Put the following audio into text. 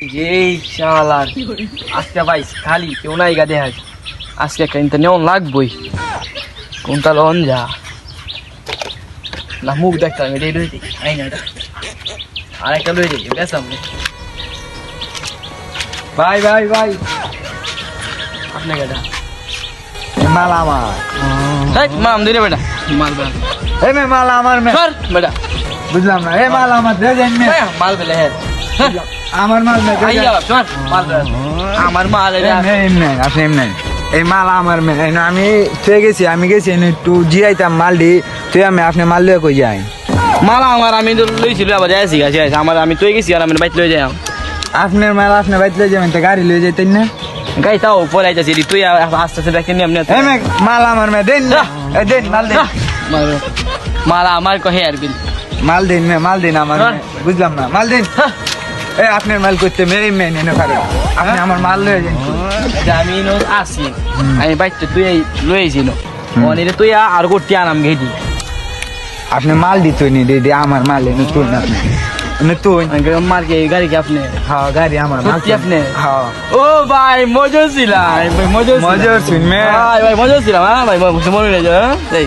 এই শালার। আজকে ভাই খালি কেউ নাই গা দেখাস আজকে নেওয়া লাগবই। কোনটা লন যা। না মুখ দেখতে আমি এটাই লইতে আই আর একটা লই দিই ভাই ভাই ভাই। আপনি কেটা মাল আমার। মাম দিলে বেটা। মাল বেটা মাল আমার বেটা। বুঝলাম না। এই মাল আমার দে দেন মে মাল বেলে হ্যাঁ। আমার মাল বেটা আমার মাল আপনি এমনি। এই মাল আমার মে আমি তুই গেছি আমি গেছি একটু জিয়াইতাম মাল দি তুই আমি আপনি মাল লিয়ে কই যাই? মাল আমার আমি তো লইছিল আবার যাইছি গাছি আমার আমি তুই গেছি আর আমি বাইক লই যাই আপনার মাল আপনি বাইতে লয়ে যাবেন তো গাড়ি লয়ে যাইতেন না? গাই তাও পরে আইতাছি তুই আস্তে আস্তে দেখে নি এমনি মাল আমার মে দেন না। দেন মাল দেন। মাল- আমার কহে আর বিল মাল দিন মাল দিন আমার হ্যাঁ। বুঝলাম না। মাল দিন এই আপনার মাল করতে মে এই মে পারে আপনি আমার মাল লয়ে যান। আমি নো আসি। আমি বাইকটা তুই লই আইছি নো অনিরে তুই আর করতে আনাম গেদি আপনি মাল দিত নি দে দে আমার মাল এনে তুই না। আপনি তুই। মার কে গাড়ি কি আপনি? হ্যাঁ গাড়ি আমার মাল সত্যি আপনি? হ্যাঁ। ও ভাই মজা ছিল ভাই মজা। মজা ছিল, মে। ভাই ভাই মজা ছিলাম হ্যাঁ ভাই মজা মনে এই।